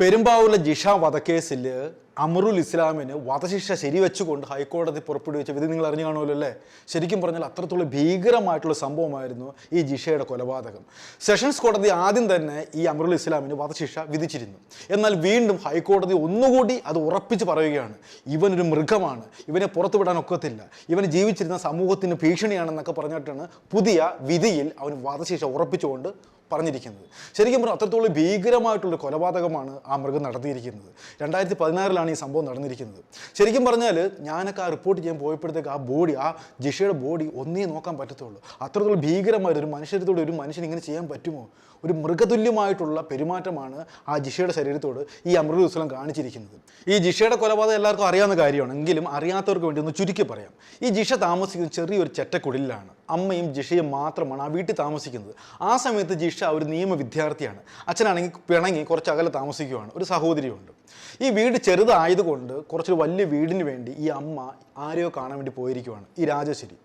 പെരുമ്പാവൂരിലെ ജിഷ വധക്കേസിൽ അമറുൽ ഇസ്ലാമിന് വധശിക്ഷ ശരിവെച്ചുകൊണ്ട് ഹൈക്കോടതി പുറപ്പെടുവിച്ച വിധി നിങ്ങൾ അറിഞ്ഞു കാണുമല്ലോ അല്ലേ? ശരിക്കും പറഞ്ഞാൽ അത്രത്തോളം ഭീകരമായിട്ടുള്ള സംഭവമായിരുന്നു ഈ ജിഷയുടെ കൊലപാതകം. സെഷൻസ് കോടതി ആദ്യം തന്നെ ഈ അമറുൽ ഇസ്ലാമിന് വധശിക്ഷ വിധിച്ചിരുന്നു. എന്നാൽ വീണ്ടും ഹൈക്കോടതി ഒന്നുകൂടി അത് ഉറപ്പിച്ച് പറയുകയാണ്. ഇവനൊരു മൃഗമാണ്. ഇവനെ പുറത്തുവിടാൻ ഒക്കത്തില്ല ഇവന് ജീവിച്ചിരുന്ന സമൂഹത്തിന് ഭീഷണിയാണെന്നൊക്കെ പറഞ്ഞിട്ടാണ് പുതിയ വിധിയിൽ അവൻ വധശിക്ഷ ഉറപ്പിച്ചുകൊണ്ട് പറഞ്ഞിരിക്കുന്നത്. ശരിക്കും പറഞ്ഞാൽ അത്രത്തോളം ഭീകരമായിട്ടുള്ള കൊലപാതകമാണ് ആ മൃഗം നടത്തിയിരിക്കുന്നത്. രണ്ടായിരത്തി പതിനാറിലാണ് ഈ സംഭവം നടന്നിരിക്കുന്നത്. ശരിക്കും പറഞ്ഞാൽ ഞാനൊക്കെ ആ റിപ്പോർട്ട് ചെയ്യാൻ പോയപ്പോഴത്തേക്ക് ആ ബോഡി ആ ജിഷയുടെ ബോഡി ഒന്നേ നോക്കാൻ പറ്റത്തുള്ളൂ. അത്രത്തോളം ഭീകരമായിട്ട് ഒരു മനുഷ്യരത്തോട് ഒരു മനുഷ്യൻ ഇങ്ങനെ ചെയ്യാൻ പറ്റുമോ? ഒരു മൃഗതുല്യമായിട്ടുള്ള പെരുമാറ്റമാണ് ആ ജിഷയുടെ ശരീരത്തോട് ഈ അമൃത ഉത്സവം കാണിച്ചിരിക്കുന്നത്. ഈ ജിഷയുടെ കൊലപാതകം എല്ലാവർക്കും അറിയാവുന്ന കാര്യമാണ്. എങ്കിലും അറിയാത്തവർക്ക് വേണ്ടി ഒന്ന് ചുരുക്കി പറയാം. ഈ ജിഷ താമസിക്കുന്ന ചെറിയൊരു ചെറ്റക്കുടിലാണ്. അമ്മയും ജിഷയും മാത്രമാണ് ആ വീട്ടിൽ താമസിക്കുന്നത്. ആ സമയത്ത് ജിഷ ഒരു നിയമ വിദ്യാർത്ഥിയാണ്. അച്ഛനാണെങ്കിൽ പിണങ്ങി കുറച്ച് അകലെ താമസിക്കുകയാണ് ഒരു സഹോദരിയുണ്ട്. ഈ വീട് ചെറുതായതുകൊണ്ട് കുറച്ചൊരു വലിയ വീടിന് വേണ്ടി ഈ അമ്മ ആരെയോ കാണാൻ വേണ്ടി പോയിരിക്കുവാണ്. ഈ രാജശ്രീ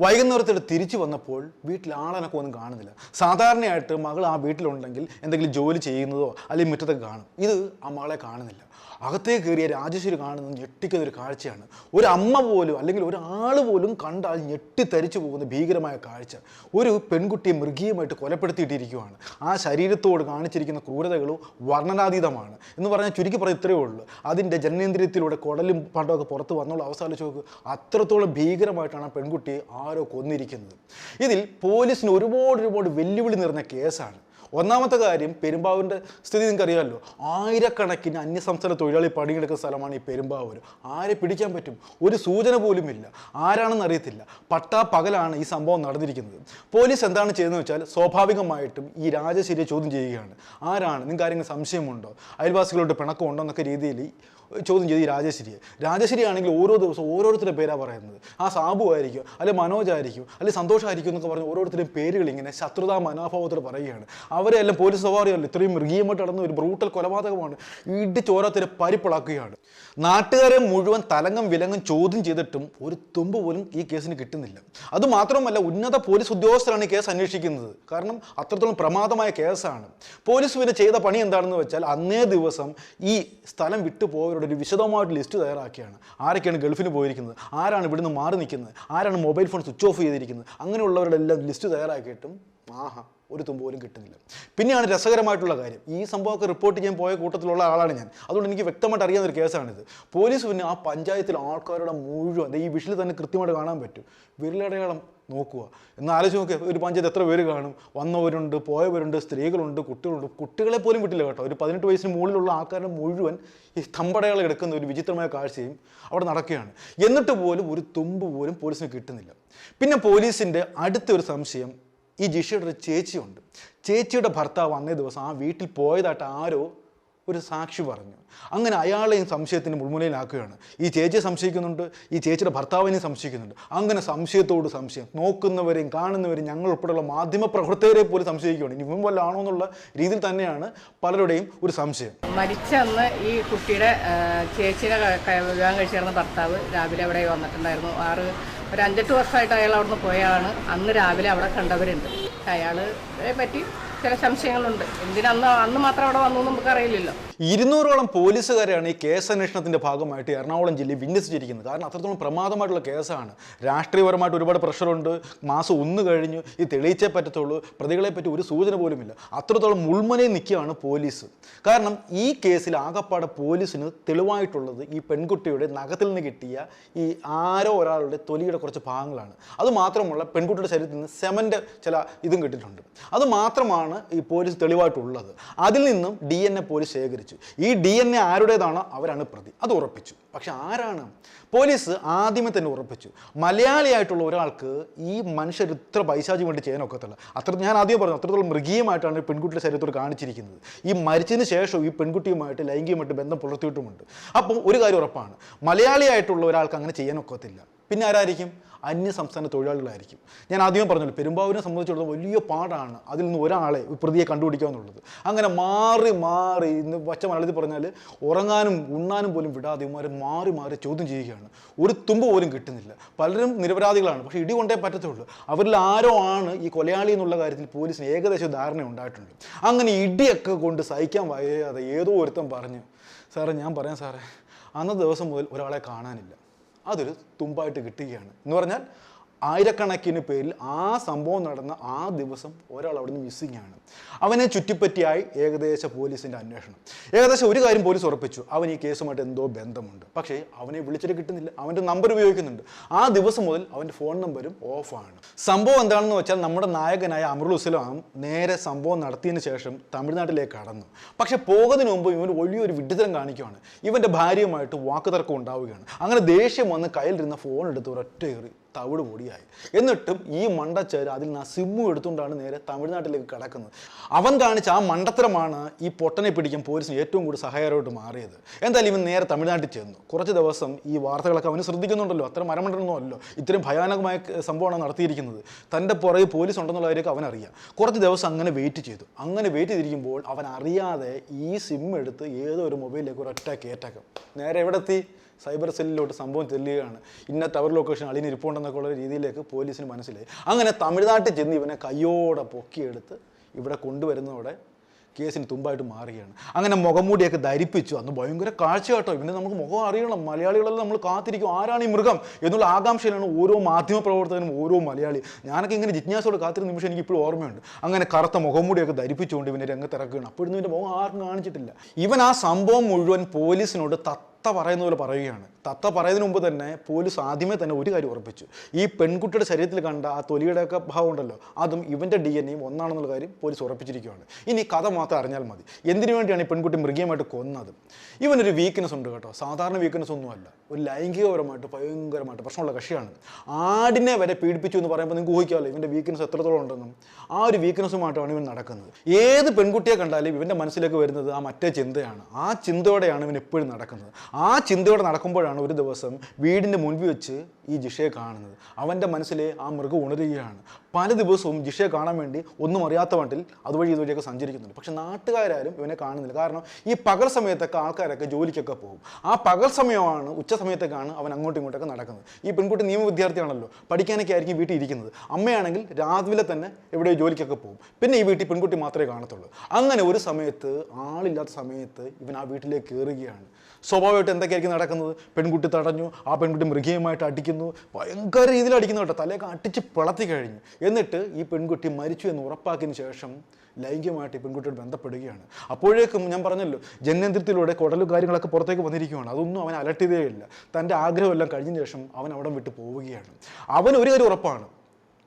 വൈകുന്നേരത്തോടെ തിരിച്ചു വന്നപ്പോൾ വീട്ടിൽ ആളനൊക്കെ ഒന്നും കാണുന്നില്ല. സാധാരണയായിട്ട് മകൾ ആ വീട്ടിലുണ്ടെങ്കിൽ എന്തെങ്കിലും ജോലി ചെയ്യുന്നതോ അല്ലെങ്കിൽ മുറ്റത്തൊക്കെ കാണും. ഇത് ആ മകളെ കാണുന്നില്ല. അകത്തേ കയറിയ രാജശ്വരി കാണുന്നത് ഞെട്ടിക്കുന്ന ഒരു കാഴ്ചയാണ്. ഒരു അമ്മ പോലും അല്ലെങ്കിൽ ഒരാൾ പോലും കണ്ടാൽ ഞെട്ടിത്തരിച്ചു പോകുന്ന ഭീകരമായ കാഴ്ച. ഒരു പെൺകുട്ടിയെ മൃഗീയമായിട്ട് കൊലപ്പെടുത്തിയിട്ടിരിക്കുകയാണ് ആ ശരീരത്തോട് കാണിച്ചിരിക്കുന്ന ക്രൂരതകളും വർണനാതീതമാണ്. എന്ന് പറഞ്ഞാൽ ചുരുക്കി പറഞ്ഞ ഇത്രയേ ഉള്ളൂ. അതിന്റെ ജനനേന്ദ്രിയത്തിലൂടെ കുടലും പണ്ടൊക്കെ പുറത്ത് വന്നുള്ള അവസാനം ചോക്ക് അത്രത്തോളം ഭീകരമായിട്ടാണ് ആ പെൺകുട്ടിയെ ആരോ കൊന്നിരിക്കുന്നത്. ഇതിൽ പോലീസിന് ഒരുപാട് ഒരുപാട് വെല്ലുവിളി നിറഞ്ഞ കേസാണ്. ഒന്നാമത്തെ കാര്യം പെരുമ്പാവൂരിന്റെ സ്ഥിതി നിങ്ങൾക്ക് അറിയാമല്ലോ ആയിരക്കണക്കിന് അന്യസംസ്ഥാന തൊഴിലാളി പണിയെടുക്കുന്ന സ്ഥലമാണ് ഈ പെരുമ്പാവൂർ ആരെ പിടിക്കാൻ പറ്റും? ഒരു സൂചന പോലും ഇല്ല. ആരാണെന്ന് അറിയത്തില്ല. പട്ടാ പകലാണ് ഈ സംഭവം നടന്നിരിക്കുന്നത്. പോലീസ് എന്താണ് ചെയ്യുന്നത് വെച്ചാൽ സ്വാഭാവികമായിട്ടും ഈ രാജശേരിയെ ചോദ്യം ചെയ്യുകയാണ്. ആരാണ്? നിങ്ങൾക്ക് ആരെങ്കിലും സംശയമുണ്ടോ? അയൽവാസികളോട് പിണക്കമുണ്ടോ എന്നൊക്കെ രീതിയിൽ ചോദ്യം ചെയ്ത് ഈ രാജശ്രീയെ. രാജശ്രീ ആണെങ്കിൽ ഓരോ ദിവസവും ഓരോരുത്തരുടെ പേരാണ് പറയുന്നത്. ആ സാബു ആയിരിക്കും അല്ലെങ്കിൽ മനോജ് ആയിരിക്കും അല്ലെങ്കിൽ സന്തോഷമായിരിക്കും എന്നൊക്കെ പറഞ്ഞ് ഓരോരുത്തരുടെയും പേരുകൾ ഇങ്ങനെ ശത്രുതാ മനോഭാവത്തോട് പറയുകയാണ്. അവരെ എല്ലാം പോലീസ് സ്വഭാവമല്ല ഇത്രയും മൃഗീയമായിട്ട് നടന്ന ഒരു ബ്രൂട്ടൽ കൊലപാതകമാണ് ഇടിച്ച് ഓരോരുത്തരെ പരിപ്പിളക്കുകയാണ്. നാട്ടുകാരെ മുഴുവൻ തലങ്ങും വിലങ്ങും ചോദ്യം ചെയ്തിട്ടും ഒരു തുമ്പ് പോലും ഈ കേസിന് കിട്ടുന്നില്ല. അതുമാത്രമല്ല ഉന്നത പോലീസ് ഉദ്യോഗസ്ഥരാണ് ഈ കേസ് അന്വേഷിക്കുന്നത്. കാരണം അത്രത്തോളം പ്രമാദമായ കേസാണ്. പോലീസ് പിന്നെ ചെയ്ത പണി എന്താണെന്ന് വെച്ചാൽ അന്നേ ദിവസം ഈ സ്ഥലം വിട്ടു പോയവരുടെ ഒരു വിശദമായിട്ട് ലിസ്റ്റ് തയ്യാറാക്കിയാണ്. ആരൊക്കെയാണ് ഗൾഫിന് പോയിരിക്കുന്നത്? ആരാണ് ഇവിടുന്ന് മാറി നിൽക്കുന്നത്? ആരാണ് മൊബൈൽ ഫോൺ സ്വിച്ച് ഓഫ് ചെയ്തിരിക്കുന്നത്? അങ്ങനെയുള്ളവരുടെ എല്ലാം ലിസ്റ്റ് തയ്യാറാക്കിയിട്ടും ആഹാ ഒരു തുമ്പ് പോലും കിട്ടുന്നില്ല. പിന്നെയാണ് രസകരമായിട്ടുള്ള കാര്യം. ഈ സംഭവമൊക്കെ റിപ്പോർട്ട് ചെയ്യാൻ പോയ കൂട്ടത്തിലുള്ള ആളാണ് ഞാൻ. അതുകൊണ്ട് എനിക്ക് വ്യക്തമായിട്ട് അറിയാവുന്ന ഒരു കേസാണിത്. പോലീസ് പിന്നെ ആ പഞ്ചായത്തിലെ ആൾക്കാരുടെ മുഴുവൻ ഈ വിഷിൽ തന്നെ കൃത്യമായിട്ട് കാണാൻ പറ്റും. വിരലടയാളം നോക്കുക. എന്ന് ആലോചിച്ച് നോക്കുക ഒരു പഞ്ചായത്ത് എത്ര പേര് കാണും? വന്നവരുണ്ട് പോയവരുണ്ട് സ്ത്രീകളുണ്ട് കുട്ടികളുണ്ട്. കുട്ടികളെ പോലും വിട്ടില്ല കേട്ടോ. ഒരു പതിനെട്ട് വയസ്സിന് മുകളിലുള്ള ആൾക്കാരുടെ മുഴുവൻ ഈ തമ്പടയാൾ എടുക്കുന്ന ഒരു വിചിത്രമായ കാഴ്ചയും അവിടെ നടക്കുകയാണ്. എന്നിട്ട് പോലും ഒരു തുമ്പ് പോലും പോലീസിന് കിട്ടുന്നില്ല. പിന്നെ പോലീസിന്റെ അടുത്തൊരു സംശയം ഈ ജിഷയുടെ ഒരു ചേച്ചിയുണ്ട്. ചേച്ചിയുടെ ഭർത്താവ് അന്നേ ദിവസം ആ വീട്ടിൽ പോയതായിട്ട് ആരോ ഒരു സാക്ഷി പറഞ്ഞു. അങ്ങനെ അയാളെയും സംശയത്തിന് മുൾമുനയിലാക്കുകയാണ്. ഈ ചേച്ചിയെ സംശയിക്കുന്നുണ്ട് ഈ ചേച്ചിയുടെ ഭർത്താവിനെയും സംശയിക്കുന്നുണ്ട്. അങ്ങനെ സംശയത്തോട് സംശയം. നോക്കുന്നവരെയും കാണുന്നവരെയും ഞങ്ങൾ ഉൾപ്പെടെയുള്ള മാധ്യമ പ്രവർത്തകരെ പോലും സംശയിക്കുകയാണ്. ഇനി മുമ്പല്ല ആണോ എന്നുള്ള രീതിയിൽ തന്നെയാണ് പലരുടെയും ഒരു സംശയം. മരിച്ചന്ന് ഈ കുട്ടിയുടെ ചേച്ചിയുടെ വിവാഹം കഴിച്ചിരുന്ന ഭർത്താവ് രാവിലെ അവിടെ വന്നിട്ടുണ്ടായിരുന്നു. ആറ് ഒരു അഞ്ചെട്ട് വർഷമായിട്ട് അയാൾ അവിടുന്ന് പോയാണ്. അന്ന് രാവിലെ അവിടെ കണ്ടവരുണ്ട്. അയാളെ പറ്റി ചില സംശയങ്ങളുണ്ട്. എന്തിനന്ന് അന്ന് മാത്രം അവിടെ വന്നു നമുക്ക് അറിയില്ലല്ലോ ഇരുന്നൂറോളം പോലീസുകാരെയാണ് ഈ കേസ് അന്വേഷണത്തിന്റെ ഭാഗമായിട്ട് എറണാകുളം ജില്ലയിൽ വിന്യസിച്ചിരിക്കുന്നത്. കാരണം അത്രത്തോളം പ്രമാദമായിട്ടുള്ള കേസാണ്. രാഷ്ട്രീയപരമായിട്ട് ഒരുപാട് പ്രഷറുണ്ട്. മാസം ഒന്ന് കഴിഞ്ഞു. ഇത് തെളിയിച്ചേ പറ്റത്തുള്ളൂ. പ്രതികളെ പറ്റി ഒരു സൂചന പോലുമില്ല. അത്രത്തോളം മുൾമുനയിൽ നിൽക്കുകയാണ് പോലീസ്. കാരണം ഈ കേസിൽ ആകപ്പാടെ പോലീസിന് തെളിവായിട്ടുള്ളത് ഈ പെൺകുട്ടിയുടെ നഖത്തിൽ നിന്ന് കിട്ടിയ ഈ ആരോ ഒരാളുടെ തൊലിയുടെ കുറച്ച് ഭാഗങ്ങളാണ്. അത് മാത്രമുള്ള പെൺകുട്ടിയുടെ ശരീരത്തിൽ നിന്ന് സെമന്റെ ചില ഇതും കിട്ടിയിട്ടുണ്ട്. അത് മാത്രമാണ് ഈ പോലീസ് തെളിവായിട്ടുള്ളത്. അതിൽ നിന്നും ഡി എൻ എ പോലീസ് ശേഖരിച്ചു. ഈ ഡി എൻ എ ആരുടേതാണോ അവരാണ് പ്രതി. അത് ഉറപ്പിച്ചു. പക്ഷെ ആരാണ്? പോലീസ് ആദ്യമേ തന്നെ ഉറപ്പിച്ചു. മലയാളിയായിട്ടുള്ള ഒരാൾക്ക് ഈ മനുഷ്യർ ഇത്ര പൈശാചി വേണ്ടി ചെയ്യാനൊക്കത്തില്ല. അത്ര ഞാൻ ആദ്യം പറഞ്ഞു അത്രത്തോളം മൃഗീയമായിട്ടാണ് പെൺകുട്ടിയുടെ ശരീരത്തോട് കാണിച്ചിരിക്കുന്നത്. ഈ മരിച്ചതിന് ശേഷം ഈ പെൺകുട്ടിയുമായിട്ട് ലൈംഗികമായിട്ട് ബന്ധം പുലർത്തിയിട്ടുമുണ്ട്. അപ്പോൾ ഒരു കാര്യം ഉറപ്പാണ്. മലയാളിയായിട്ടുള്ള ഒരാൾക്ക് അങ്ങനെ ചെയ്യാനൊക്കത്തില്ല. പിന്നെ ആരായിരിക്കും? അന്യ സംസ്ഥാന തൊഴിലാളികളായിരിക്കും. ഞാൻ ആദ്യം പറഞ്ഞല്ലോ പെരുമ്പാവൂരിനെ സംബന്ധിച്ചിടത്തോളം വലിയ പാടാണ് അതിൽ നിന്ന് ഒരാളെ ഒരു പ്രതിയെ കണ്ടുപിടിക്കുക എന്നുള്ളത്. അങ്ങനെ മാറി മാറി ഇന്ന് പച്ച മലയാളത്തിൽ പറഞ്ഞാൽ ഉറങ്ങാനും ഉണ്ണാനും പോലും വിടാതെ ഇവന്മാർ മാറി മാറി ചോദ്യം ചെയ്യുകയാണ്. ഒരു തുമ്പ് പോലും കിട്ടുന്നില്ല. പലരും നിരപരാധികളാണ് പക്ഷേ ഇടി കൊണ്ടേ പറ്റത്തുള്ളൂ. അവരിൽ ആരോ ആണ് ഈ കൊലയാളി എന്നുള്ള കാര്യത്തിൽ പോലീസിന് ഏകദേശം ധാരണ ഉണ്ടായിട്ടുണ്ട്. അങ്ങനെ ഇടിയൊക്കെ കൊണ്ട് സഹിക്കാൻ വയ്യാതെ ഏതോ ഒരുത്തം പറഞ്ഞു സാറേ ഞാൻ പറയാം സാറേ അന്ന ദിവസം മുതൽ ഒരാളെ കാണാനില്ല. അതൊരു തുമ്പായിട്ട് കിട്ടുകയാണ്. എന്ന് പറഞ്ഞാൽ ആയിരക്കണക്കിന് പേരിൽ ആ സംഭവം നടന്ന ആ ദിവസം ഒരാൾ അവിടെ നിന്ന് മിസ്സിംഗ് ആണ്. അവനെ ചുറ്റിപ്പറ്റിയായി ഏകദേശ പോലീസിന്റെ അന്വേഷണം. ഏകദേശം ഒരു കാര്യം പോലീസ് ഉറപ്പിച്ചു. അവൻ ഈ കേസുമായിട്ട് എന്തോ ബന്ധമുണ്ട്. പക്ഷേ അവനെ വിളിച്ചിട്ട് കിട്ടുന്നില്ല. അവന്റെ നമ്പർ ഉപയോഗിക്കുന്നുണ്ട്. ആ ദിവസം മുതൽ അവന്റെ ഫോൺ നമ്പരും ഓഫാണ് സംഭവം എന്താണെന്ന് വെച്ചാൽ നമ്മുടെ നായകനായ അമറുൽ ഉസ്ലാം നേരെ സംഭവം നടത്തിയതിന് ശേഷം തമിഴ്നാട്ടിലേക്ക് കടന്നു. പക്ഷേ പോകുന്നതിന് മുമ്പ് ഇവൻ വലിയൊരു വിഡിതരം കാണിക്കുകയാണ് ഇവന്റെ ഭാര്യയുമായിട്ട് വാക്കുതർക്കം ഉണ്ടാവുകയാണ്. അങ്ങനെ ദേഷ്യം വന്ന് കയ്യിലിരുന്ന ഫോൺ എടുത്ത് ഒരൊറ്റ ഏറി തവിട് പൊടിയായി. എന്നിട്ടും ഈ മണ്ടച്ചേര് അതിൽ നിന്ന് സിമ്മു എടുത്തുകൊണ്ടാണ് നേരെ തമിഴ്നാട്ടിലേക്ക് കടക്കുന്നത്. അവൻ കാണിച്ച ആ മണ്ടത്തരമാണ് ഈ പൊട്ടനെ പിടിക്കാൻ പോലീസിന് ഏറ്റവും കൂടുതൽ സഹായകരമായിട്ട് മാറിയത്. എന്തായാലും ഇവൻ നേരെ തമിഴ്നാട്ടിൽ ചെന്നു. കുറച്ച് ദിവസം ഈ വാർത്തകളൊക്കെ അവന് ശ്രദ്ധിക്കുന്നുണ്ടല്ലോ. അത്ര മരമണ്ടൊന്നും അല്ലോ ഇത്രയും ഭയാനകമായ സംഭവമാണ് നടത്തിയിരിക്കുന്നത്. തന്റെ പുറകെ പോലീസ് ഉണ്ടെന്നുള്ള കാര്യമൊക്കെ അവനറിയാം. കുറച്ച് ദിവസം അങ്ങനെ വെയിറ്റ് ചെയ്തു. അങ്ങനെ വെയിറ്റ് ചെയ്തിരിക്കുമ്പോൾ അവൻ അറിയാതെ ഈ സിം എടുത്ത് ഏതോ ഒരു മൊബൈലിലേക്ക് ഒരു ഒറ്റ കയറ്റക്കം നേരെ എവിടെ എത്തി സൈബർ സെല്ലിലോട്ട് സംഭവം ചെല്ലുകയാണ് ഇന്ന ടവർ ലൊക്കേഷൻ അളിന് ഇരിപ്പുണ്ടെന്നൊക്കെ ഉള്ള രീതിയിലേക്ക് പോലീസിന് മനസ്സിലായി. അങ്ങനെ തമിഴ്നാട്ടിൽ ചെന്ന് ഇവനെ കയ്യോടെ പൊക്കിയെടുത്ത് ഇവിടെ കൊണ്ടുവരുന്നതോടെ കേസിന് തുമ്പായിട്ട് മാറുകയാണ്. അങ്ങനെ മുഖംമൂടിയൊക്കെ ധരിപ്പിച്ചു. അന്ന് ഭയങ്കര കാഴ്ച കേട്ടോ. ഇവന്റെ നമുക്ക് മുഖം അറിയണം. മലയാളികളെല്ലാം നമ്മൾ കാത്തിരിക്കും. ആരാണ് ഈ മൃഗം? എന്നുള്ള ആകാംക്ഷയിലാണ് ഓരോ മാധ്യമ പ്രവർത്തകനും ഓരോ മലയാളി. ഞാനൊക്കെ ഇങ്ങനെ ജിജ്ഞാസയോട് കാത്തിരുന്ന നിമിഷം എനിക്ക് ഇപ്പോഴും ഓർമ്മയുണ്ട്. അങ്ങനെ കറുത്ത മുഖംമൂടിയൊക്കെ ധരിപ്പിച്ചുകൊണ്ട് ഇവന്റെ രംഗത്തിറക്കുകയാണ്. അപ്പോഴൊന്നും ഇവന്റെ മുഖം ആർക്കും കാണിച്ചിട്ടില്ല. ഇവൻ ആ സംഭവം മുഴുവൻ പോലീസിനോട് തത്ത പറയുന്ന പോലെ പറയുകയാണ്. തത്ത പറയുന്നതിന് മുമ്പ് തന്നെ പോലീസ് ആദ്യമേ തന്നെ ഒരു കാര്യം ഉറപ്പിച്ചു. ഈ പെൺകുട്ടിയുടെ ശരീരത്തിൽ കണ്ട ആ തൊലിയുടെയൊക്കെ ഭാവം ഉണ്ടല്ലോ അതും ഇവന്റെ ഡി എൻ എയും ഒന്നാണെന്നുള്ള കാര്യം പോലീസ് ഉറപ്പിച്ചിരിക്കുകയാണ്. ഇനി കഥ മാത്രം അറിഞ്ഞാൽ മതി. എന്തിനു വേണ്ടിയാണ് ഈ പെൺകുട്ടി മൃഗീയമായിട്ട് കൊന്നത്? ഇവനൊരു വീക്ക്നെസ് ഉണ്ട് കേട്ടോ. സാധാരണ വീക്ക്നെസ് ഒന്നുമല്ല ഒരു ലൈംഗികപരമായിട്ട് ഭയങ്കരമായിട്ട് പ്രശ്നമുള്ള കക്ഷിയാണ്. ആടിനെ വരെ പീഡിപ്പിച്ചു എന്ന് പറയുമ്പോൾ നിങ്ങൾക്ക് ഊഹിക്കാമല്ലോ ഇവന്റെ വീക്ക്നെസ് എത്രത്തോളം ഉണ്ടെന്നും. ആ ഒരു വീക്ക്നെസ്സുമായിട്ടാണ് ഇവൻ നടക്കുന്നത്. ഏത് പെൺകുട്ടിയെ കണ്ടാലും ഇവന്റെ മനസ്സിലേക്ക് വരുന്നത് ആ മറ്റേ ചിന്തയാണ്. ആ ചിന്തയോടെയാണ് ഇവൻ എപ്പോഴും നടക്കുന്നത്. ആ ചിന്തയോടെ നടക്കുമ്പോഴാണ് ഒരു ദിവസം വീടിന്റെ മുൻപിൽ വെച്ച് ഈ ജിഷയെ കാണുന്നത്. അവന്റെ മനസ്സിലെ ആ മൃഗം ഉണരുകയാണ്. പല ദിവസവും ജിഷയെ കാണാൻ വേണ്ടി ഒന്നും അറിയാത്ത വണ്ടിൽ അതുവഴി ഇതുവഴിയൊക്കെ സഞ്ചരിക്കുന്നുണ്ട്. പക്ഷെ നാട്ടുകാരും ഇവനെ കാണുന്നില്ല. കാരണം ഈ പകൽ സമയത്തൊക്കെ ആൾക്കാരൊക്കെ ജോലിക്കൊക്കെ പോകും. ആ പകൽ സമയമാണ് ഉച്ച സമയത്തൊക്കെയാണ് അവൻ അങ്ങോട്ടും ഇങ്ങോട്ടൊക്കെ നടക്കുന്നത്. ഈ പെൺകുട്ടി നിയമ വിദ്യാർത്ഥിയാണല്ലോ. പഠിക്കാനൊക്കെ ആയിരിക്കും വീട്ടിൽ ഇരിക്കുന്നത്. അമ്മയാണെങ്കിൽ രാവിലെ തന്നെ എവിടെ ജോലിക്കൊക്കെ പോകും. പിന്നെ ഈ വീട്ടിൽ പെൺകുട്ടി മാത്രമേ കാണത്തുള്ളൂ. അങ്ങനെ ഒരു സമയത്ത് ആളില്ലാത്ത സമയത്ത് ഇവൻ ആ വീട്ടിലേക്ക് കയറുകയാണ്. സ്വാഭാവികമായിട്ട് എന്തൊക്കെയായിരിക്കും നടക്കുന്നത്? പെൺകുട്ടി തടഞ്ഞു ആ പെൺകുട്ടി മൃഗീയമായിട്ട് അടിക്കുന്നു. ഭയങ്കര രീതിയിൽ അടിക്കുന്നു കേട്ടോ. തലയൊക്കെ അടിച്ച് പിളത്തി കഴിഞ്ഞു. എന്നിട്ട് ഈ പെൺകുട്ടി മരിച്ചു എന്ന് ഉറപ്പാക്കിയതിന് ശേഷം ലൈംഗികമായിട്ട് ഈ പെൺകുട്ടിയോട് ബന്ധപ്പെടുകയാണ്. അപ്പോഴേക്കും ഞാൻ പറഞ്ഞല്ലോ ജനനേന്ദ്രത്തിലൂടെ കുടലും കാര്യങ്ങളൊക്കെ പുറത്തേക്ക് വന്നിരിക്കുകയാണ്. അതൊന്നും അവൻ അലട്ടിയതേയില്ല തന്റെ ആഗ്രഹമെല്ലാം കഴിഞ്ഞ ശേഷം അവൻ അവിടെ വിട്ട് പോവുകയാണ്. അവൻ ഒരു കാര്യം ഉറപ്പാണ്.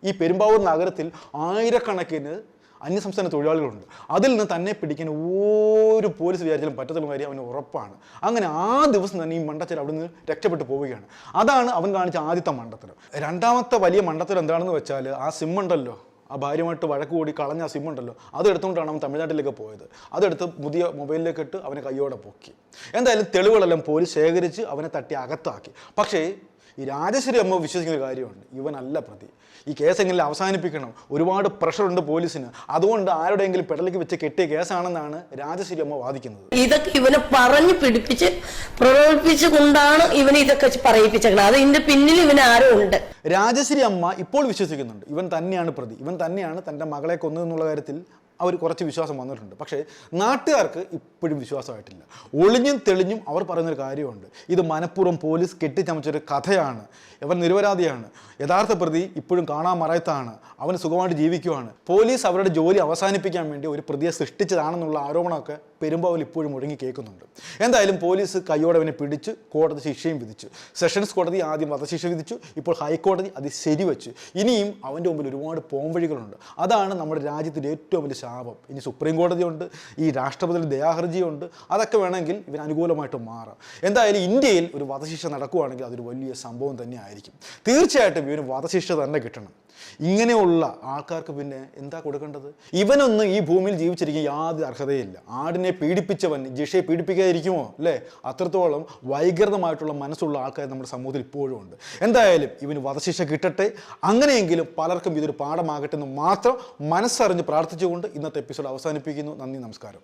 ഈ പെരുമ്പാവൂർ നഗരത്തിൽ ആയിരക്കണക്കിന് അന്യസംസ്ഥാന തൊഴിലാളികളുണ്ട്. അതിൽ നിന്ന് തന്നെ പിടിക്കാൻ ഒരു പോലീസ് വിചാരിച്ചാലും പറ്റത്തുള്ള കാര്യം അവന് ഉറപ്പാണ്. അങ്ങനെ ആ ദിവസം തന്നെ ഈ മണ്ടത്തരം അവിടെ നിന്ന് രക്ഷപ്പെട്ടു പോവുകയാണ്. അതാണ് അവൻ കാണിച്ച ആദ്യത്തെ മണ്ടത്തരം. രണ്ടാമത്തെ വലിയ മണ്ടത്തരം എന്താണെന്ന് വെച്ചാൽ ആ സിം ഉണ്ടല്ലോ. ആ ഭാര്യമായിട്ട് വഴക്ക് കൂടി കളഞ്ഞ ആ സിമ്മുണ്ടല്ലോ ഉണ്ടല്ലോ. അതെടുത്തുകൊണ്ടാണ് അവൻ തമിഴ്നാട്ടിലേക്ക് പോയത്. അതെടുത്ത് പുതിയ മൊബൈലിലേക്ക് ഇട്ട് അവനെ കയ്യോടെ പൊക്കി. എന്തായാലും തെളിവുകളെല്ലാം പോലീസ് ശേഖരിച്ച് അവനെ തട്ടി അകത്താക്കി. പക്ഷേ ഈ രാജശ്രീ അമ്മ വിശ്വസിക്കുന്ന കാര്യമുണ്ട്. ഇവനല്ല പ്രതി. ഈ കേസെങ്കിലും അവസാനിപ്പിക്കണം? ഒരുപാട് പ്രഷറുണ്ട് പോലീസിന്. അതുകൊണ്ട് ആരുടെയെങ്കിലും പെടലേക്ക് വെച്ച് കെട്ടിയ കേസാണെന്നാണ് രാജശ്രീ അമ്മ വാദിക്കുന്നത്. ഇതൊക്കെ ഇവനെ പറഞ്ഞു പിടിപ്പിച്ച് പ്രലോഭിപ്പിച്ച് കൊണ്ടാണ് ഇവനെ ഇതൊക്കെ പറയിപ്പിച്ചത് അത് ഇതിന്റെ പിന്നിൽ ഇവന് ആരോ ഉണ്ട്. രാജശ്രീ അമ്മ ഇപ്പോൾ വിശ്വസിക്കുന്നുണ്ട്. ഇവൻ തന്നെയാണ് പ്രതി. ഇവൻ തന്നെയാണ് തന്റെ മകളെ കൊന്നതെന്നുള്ള കാര്യത്തിൽ അവർ കുറച്ച് വിശ്വാസം വന്നിട്ടുണ്ട്. പക്ഷേ നാട്ടുകാർക്ക് ഇപ്പോഴും വിശ്വാസമായിട്ടില്ല. ഒളിഞ്ഞും തെളിഞ്ഞും അവർ പറയുന്നൊരു കാര്യമുണ്ട്. ഇത് മനഃപൂർവം പോലീസ് കെട്ടിച്ചമച്ചൊരു കഥയാണ്. അവൻ നിരപരാധിയാണ്. യഥാർത്ഥ പ്രതി ഇപ്പോഴും കാണാൻ മറയത്താണ്. അവന് സുഖമായിട്ട് ജീവിക്കുവാണ്. പോലീസ് അവരുടെ ജോലി അവസാനിപ്പിക്കാൻ വേണ്ടി ഒരു പ്രതിയെ സൃഷ്ടിച്ചതാണെന്നുള്ള ആരോപണമൊക്കെ പെരുമ്പാവൂർ ഇപ്പോഴും മുഴങ്ങി കേൾക്കുന്നുണ്ട്. എന്തായാലും പോലീസ് കയ്യോടവനെ പിടിച്ച് കോടതി ശിക്ഷയും വിധിച്ചു. സെഷൻസ് കോടതി ആദ്യം വധശിക്ഷ വിധിച്ചു ഇപ്പോൾ ഹൈക്കോടതി അത് ശരിവെച്ചു. ഇനിയും അവന്റെ മുമ്പിൽ ഒരുപാട് പോംവഴികളുണ്ട്. അതാണ് നമ്മുടെ രാജ്യത്തിന്റെ ഏറ്റവും വലിയ ശാപം. ഇനി സുപ്രീം കോടതിയുണ്ട് ഈ രാഷ്ട്രപതിയുടെ ദയാഹർജിയുണ്ട് അതൊക്കെ വേണമെങ്കിൽ ഇവന് അനുകൂലമായിട്ട് മാറാം. എന്തായാലും ഇന്ത്യയിൽ ഒരു വധശിക്ഷ നടക്കുകയാണെങ്കിൽ അതൊരു വലിയ സംഭവം തന്നെ ആയിരിക്കും തീർച്ചയായിട്ടും ഇവന് വധശിക്ഷ തന്നെ കിട്ടണം. ഇങ്ങനെയുള്ള ആൾക്കാർക്ക് പിന്നെ എന്താ കൊടുക്കേണ്ടത്? ഇവനൊന്നും ഈ ഭൂമിയിൽ ജീവിച്ചിരിക്കാൻ യാതൊരു അർഹതയില്ല. ആടിനെ പീഡിപ്പിച്ചവൻ ജിഷയെ പീഡിപ്പിക്കാതിരിക്കുമോ? അല്ലേ? അത്രത്തോളം വൈകൃതമായിട്ടുള്ള മനസ്സുള്ള ആൾക്കാർ നമ്മുടെ സമൂഹത്തിൽ ഇപ്പോഴും ഉണ്ട്. എന്തായാലും ഇവന് വധശിക്ഷ കിട്ടട്ടെ. അങ്ങനെയെങ്കിലും പലർക്കും ഇതൊരു പാഠമാകട്ടെ എന്ന് മാത്രം മനസ്സറിഞ്ഞ് പ്രാർത്ഥിച്ചുകൊണ്ട് ഇന്നത്തെ എപ്പിസോഡ് അവസാനിപ്പിക്കുന്നു. നന്ദി നമസ്കാരം.